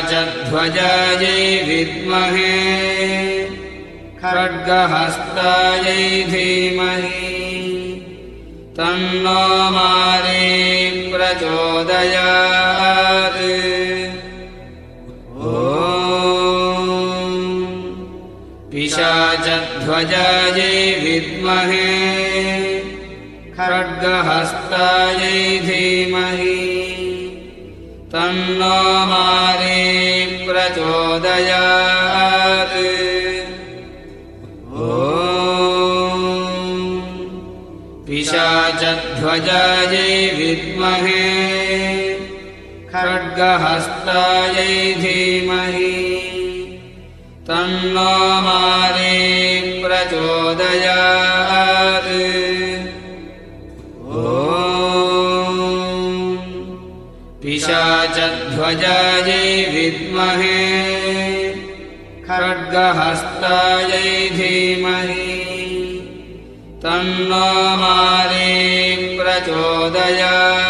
पिशाचध्वजायै विद्महे खड्गहस्तायै धीमहि तन्नो मारे प्रचोदयात् ॐ पिशाचध्वजायै विद्महे खड्गहस्तायै धीमहि। तन्नो मारे प्रचोदयात्। ॐ पिशाचध्वजायै विद्महे। खड्गहस्तायै धीमहि। तन्नो मारे प्रचोदयात् पिशाचध्वजायै विद्महे खड्गहस्तायै धीमहि। तन्नो मारे प्रचोदयात्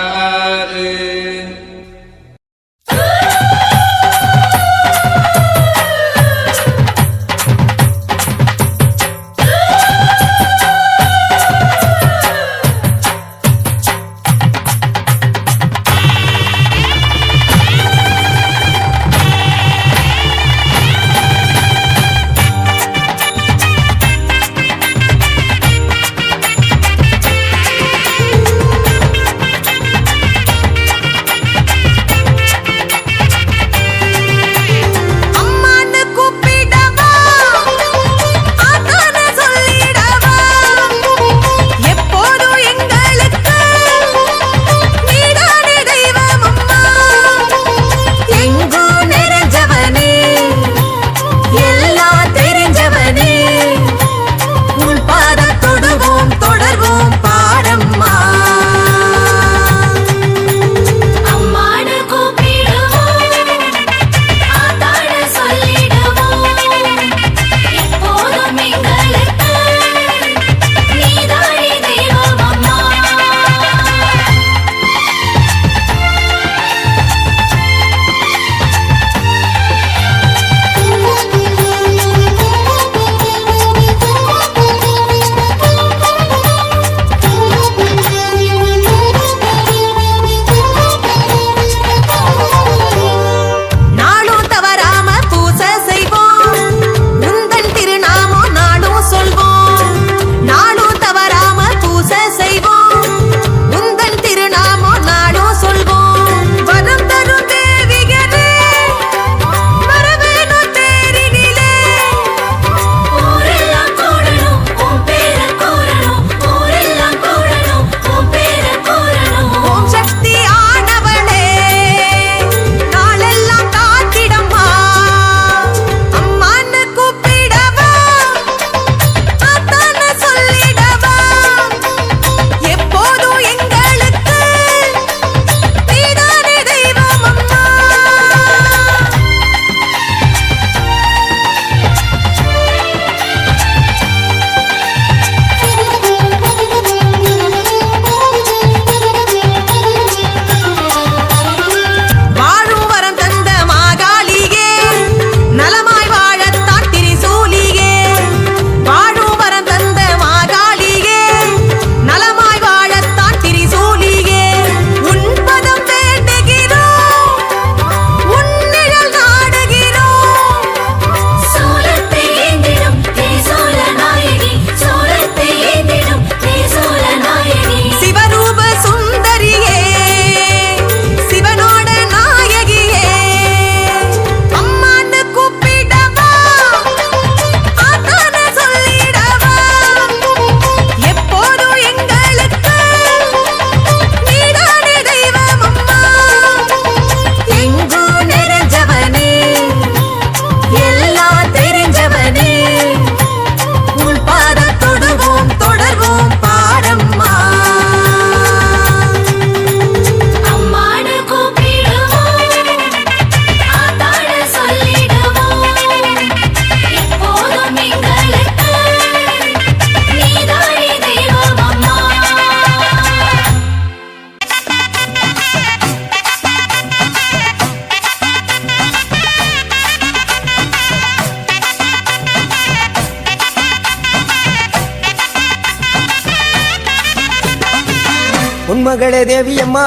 மகளே தேவியம்மா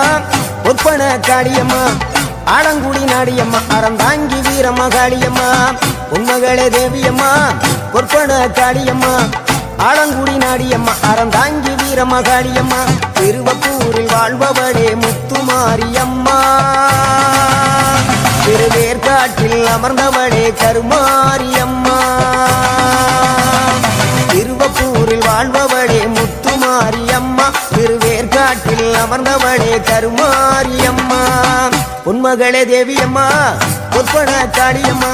ஒப்பன காளியம்மா ஆலங்குடி நாடியம்மா அறந்தாங்கி வீரம்மா காளியம்மா உண்மகளே தேவியம்மா பொற்பன காளியம்மா ஆலங்குடி நாடியம்மா அறந்தாங்கி வீரம்மா காளியம்மா திருவப்பூரில் வாழ்பவளே முத்துமாரியம்மா. திருவேற்காட்டில் அமர்ந்தவளே கருமாரியம்மா. அமர்ந்தவளே கருமாரியம்மா. உண்மகளே தேவியம்மா பொற்பன காளியம்மா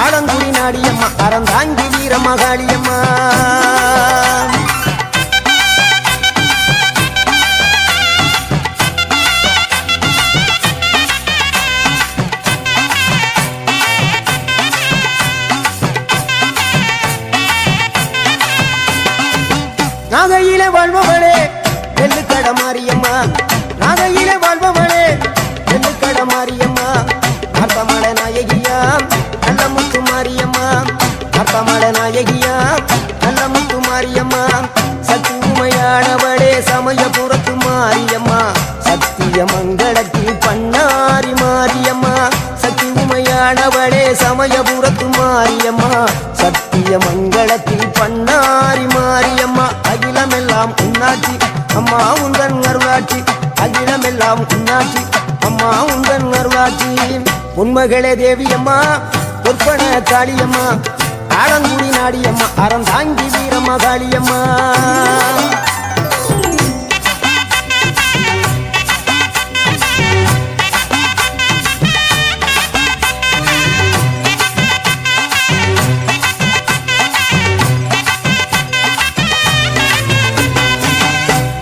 ஆலங்குடி நாடியம்மா அறந்தாங்கி வீரம்மா காளியம்மா நாகையில வாழ்பவளே வெள்ளுக்கட மாரியம்மா நாகையிலே வாழ்பவளே அகிலமெல்லாம் உன்னாட்சி அம்மா உந்தன் அருளாட்சி உண்மகளே தேவியம்மா பொற்பன காளியம்மா ஆலங்குடி நாடியம்மா அறம் தாங்கி வீரம்மா காளியம்மா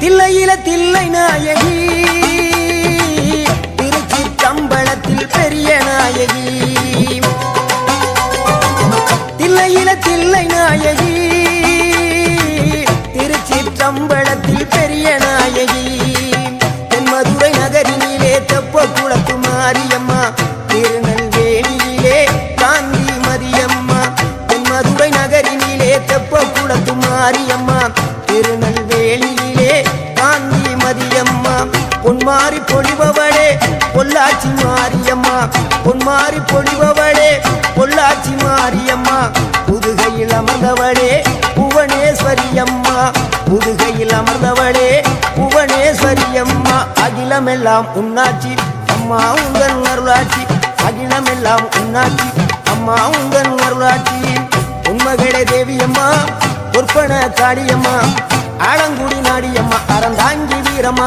தில்லையில தில்லை நாயகி நாயகி. தில்லையில தில்லை நாயகி. திருச்சி கம்பளத்தில் பெரிய நாயகி. தென்மதுரை நகரினிலே தெப்ப குளத்து மாரியம்மா திருநெல்வேலியிலே காந்தி மரியம்மா. மதியம்மா தென்மதுரை நகரினிலே தெப்ப குளத்து மாரியம்மா திருநெல்வேலியிலே காந்தி மதியம்மா பொன்மாறி பொழிபவளே பொள்ளாச்சி மாறி மாறி பொழிபவளே பொள்ளாச்சி மாரியம்மா புதுகையில் அமர்ந்தவளே புவனேஸ்வரி அம்மா புதுகையில் அமர்ந்தவளே புவனேஸ்வரி அம்மா அகிலமெல்லாம் உன்னாச்சி அம்மா உங்கள் அருளாட்சி. அகிலமெல்லாம் உன்னாச்சி அம்மா உங்கள் அருளாட்சி. உண்மகளே தேவியம்மா பொற்பன காளியம்மா ஆலங்குடி நாடியம்மா அறந்தாங்கி வீரம்மா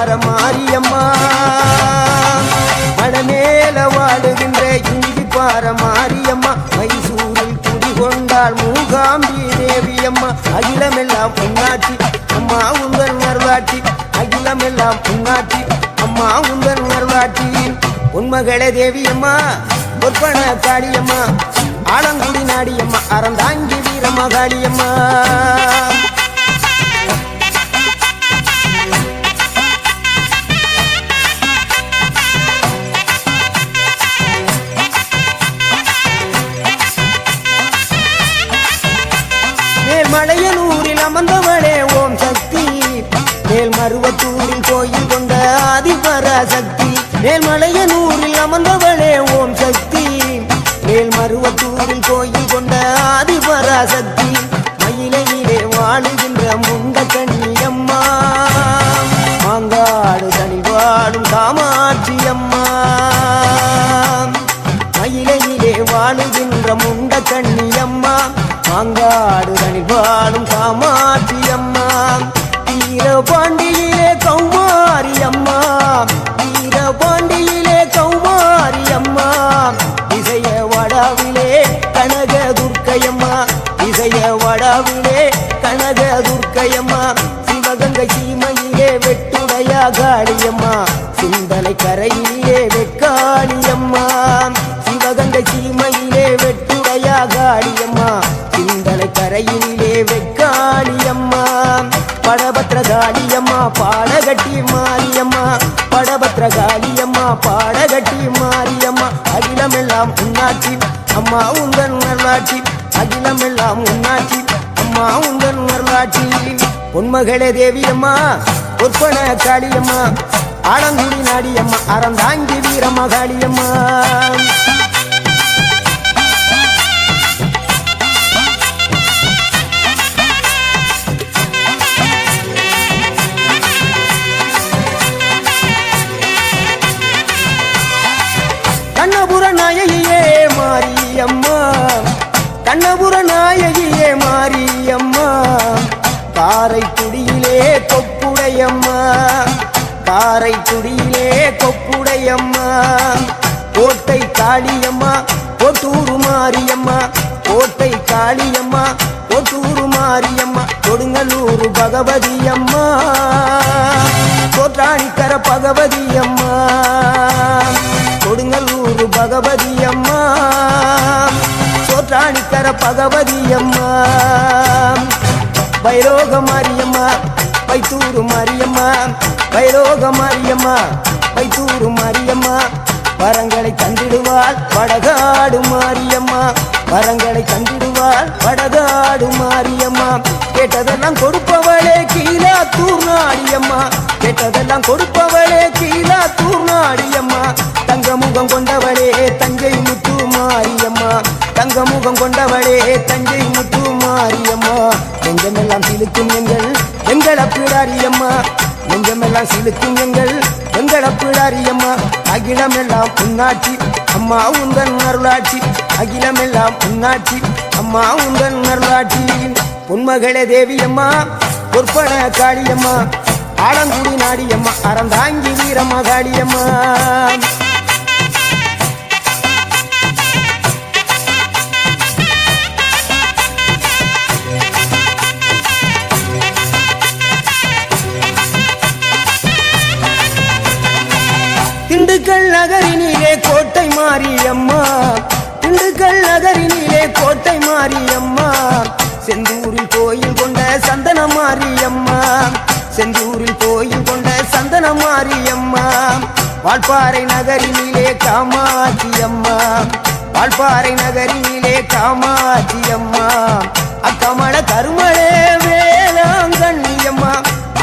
வார மாரியம்மா. மடமேல வாடுகின்ற வாழுகின்ற இஞ்சி பார மாரியம்மா. மைசூரில் குடிகொண்டாள் மூகாம்பி தேவியம்மா. அகிலமெல்லாம் பொன்னாட்சி அம்மா உங்கள் நர்வாட்சி அகிலமெல்லாம் பொன்னாட்சி அம்மா உங்கள் நர்வாட்சி உண்மகளே தேவியம்மா பொற்பன காளியம்மா. ஆலங்குடி நாடியம்மா அறந்தாங்கி வீரமா காளியம்மா சிந்தனை கரையிலே வெக்காளியம்மா சிவகங்கை சீமையிலே வெட்டுடையா காளியம்மா சிந்தனை கரையிலே வெக்காளியம்மா படபத்திர காளியம்மா பாடகட்டி மாரியம்மா. படபத்திர காளியம்மா பாடகட்டி மாரியம்மா. அகிலமெல்லாம் உன்னாட்சி அம்மா உங்கள் நல்லாட்சி அகிலமெல்லாம் உன்னாட்சி அம்மா உங்கள் நல்லாட்சி பொன்மகளே தேவியம்மா பொற்பன காளியம்மா. ஆலங்குடி நாடியம்மா அறந்தாங்கி வீரம்மா காளியம்மா கோட்டூரு மாரியம்மா கொடுங்கலூரு பகவதி அம்மா கோட்டாணிக்கர பகவதி அம்மா கொடுங்கலூரு பகவதி அம்மா சோற்றாணிக்கர பகவதி அம்மா வைரோக மாரியம்மா வைத்தூரு மாரியம்மா வைரோக மாரியம்மா வைத்தூரு மாரியம்மா வரங்களை தந்திடுவாள் வடகாடு மாரியம்மா. வரங்களை தந்திடுவாள் வடகாடு மாரியம்மா கேட்டதெல்லாம் கொடுப்பவளே கீழா தூர்நாடியம்மா கேட்டதெல்லாம் கொடுப்பவளே கீழா தூர்நாடியம்மா தங்க முகம் கொண்டவளே தஞ்சை முத்து மாரியம்மா. தங்க முகம் கொண்டவளே தஞ்சை முத்து மாரியம்மா. நெஞ்சமெல்லாம் சிலுக்கும் எங்கள் எங்கள் அப்பிடாரியம்மா நெஞ்சமெல்லாம் சிலுக்கும் எங்கள் எங்கள் அப்பிடாரியம்மா அகிலமெல்லாம் புண்ணாச்சி அம்மா உந்தன் அருளாட்சி அகிலமெல்லாம் புண்ணாச்சி அம்மா உந்தன் அருளாட்சி பொன்மகளே தேவியம்மா பொற்பன காளியம்மா. ஆலங்குடி நாடியம்மா அறந்தாங்கி வீரம்மா காளியம்மா செந்தூரில் கோயில் கொண்ட சந்தன மாரியம்மா வால்பாறை நகரினிலே காமாட்சி அம்மா வால்பாறை நகரினிலே காமாட்சி அம்மா அக்கமல கருமலே வேளாங்கண்ணியம்மா.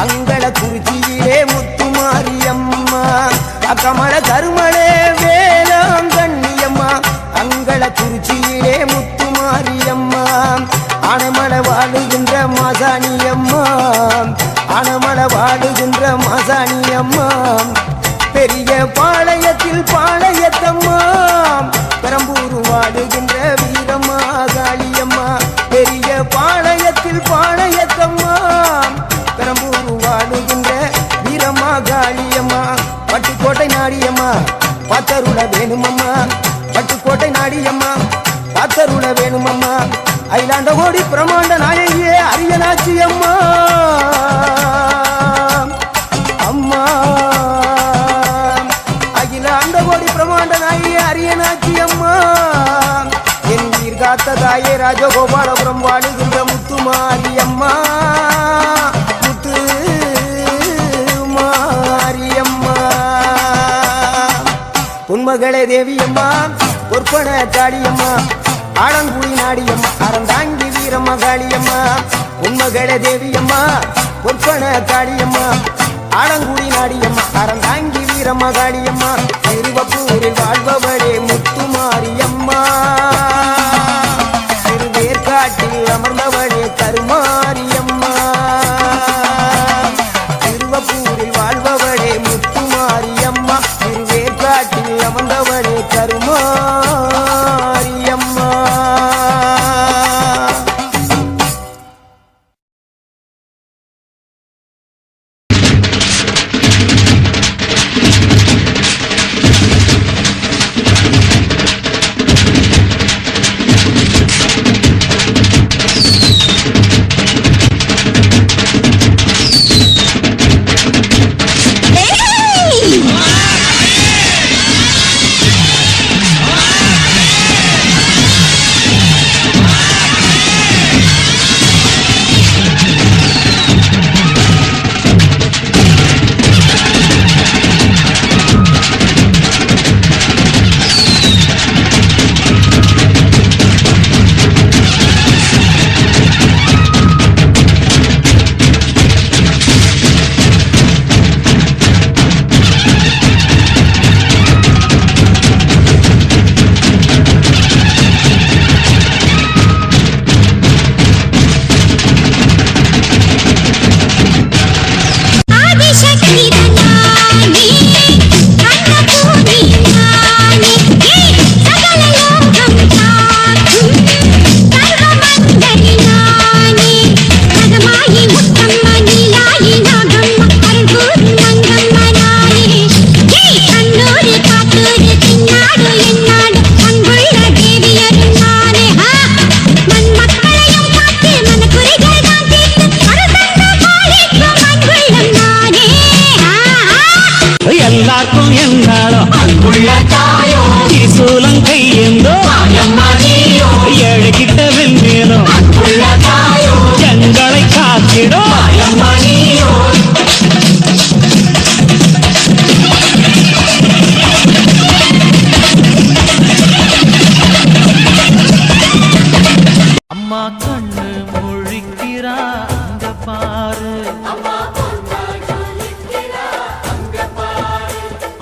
அங்கள குறிச்சியிலே முத்துமாரியம்மா. அக்கமல கோபாலபுரம் ராஜகோபாலபுரம் வாழுகின்ற முத்துமாரி அம்மா முத்து மாரியம்மா உன்மகளே தேவியம்மா பொற்பன காளியம்மா ஆலங்குடி நாடியம்மா அறந்தாங்கி வீரம்மா காளியம்மா உன்மகளே தேவியம்மா பொற்பன காளியம்மா ஆலங்குடி நாடியம்மா அறந்தாங்கி வீரம்மா காளியம்மா திருவப்பூரில் வாழ்பவளே முத்துமாரியம்மா. அமர்ந்தவளே கருமாரியம்மா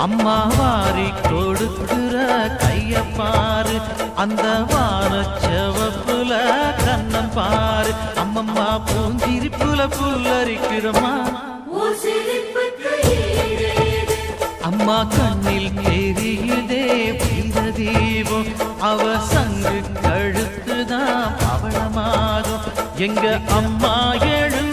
அம்மா வாரி கொடுக்கிற கைய பாரு. அந்த வார செவப்புல கண்ணம் பாரு. அம்மம்மா பூஞ்சிரிப்புல புல்லரிக்கிறம்மா. அம்மா கண்ணில் தெரியுதே பிந்த தீபம் அவ சங்கு கழுத்துதான் பவளமாகும் எங்க அம்மா எழு